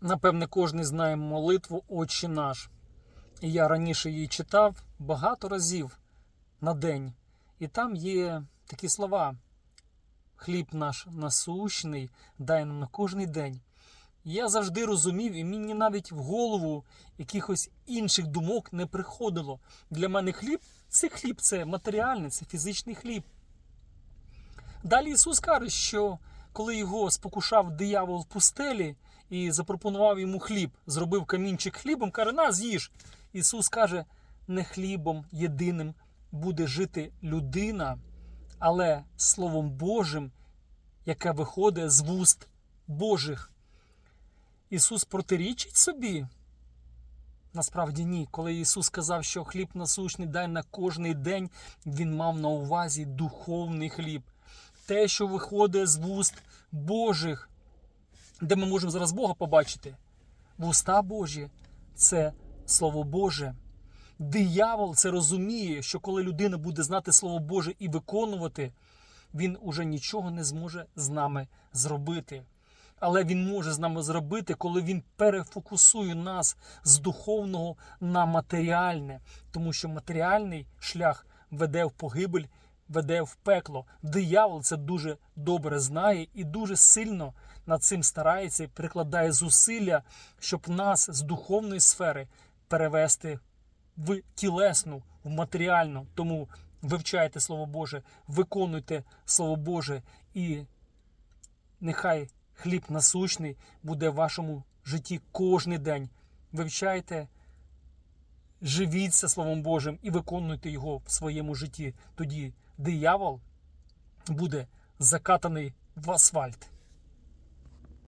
Напевне, кожен знає молитву Отче наш. І я раніше її читав багато разів на день. І там є такі слова: хліб наш насущний, дай нам на кожний день. Я завжди розумів, і мені навіть в голову якихось інших думок не приходило. Для мене хліб це хліб, це матеріальний, це фізичний хліб. Далі Ісус каже, що коли його спокушав диявол в пустелі і запропонував йому хліб, зробив камінчик хлібом, каже, на, з'їж. Ісус каже, не хлібом єдиним буде жити людина, але Словом Божим, яке виходить з вуст Божих. Ісус протирічить собі? Насправді ні. Коли Ісус сказав, що хліб насущний дай на кожний день, Він мав на увазі духовний хліб. Те, що виходить з вуст Божих, де ми можемо зараз Бога побачити. Вуста Божі це Слово Боже. Диявол це розуміє, що коли людина буде знати Слово Боже і виконувати, він уже нічого не зможе з нами зробити. Але він може з нами зробити, коли він перефокусує нас з духовного на матеріальне, тому що матеріальний шлях веде в погибель, веде в пекло. Диявол це дуже добре знає і дуже сильно над цим старається і прикладає зусилля, щоб нас з духовної сфери перевести в тілесну, в матеріальну. Тому вивчайте Слово Боже, виконуйте Слово Боже і нехай хліб насущний буде в вашому житті кожен день. Вивчайте, живіться Словом Божим і виконуйте його в своєму житті. Тоді диявол буде закатаний в асфальт.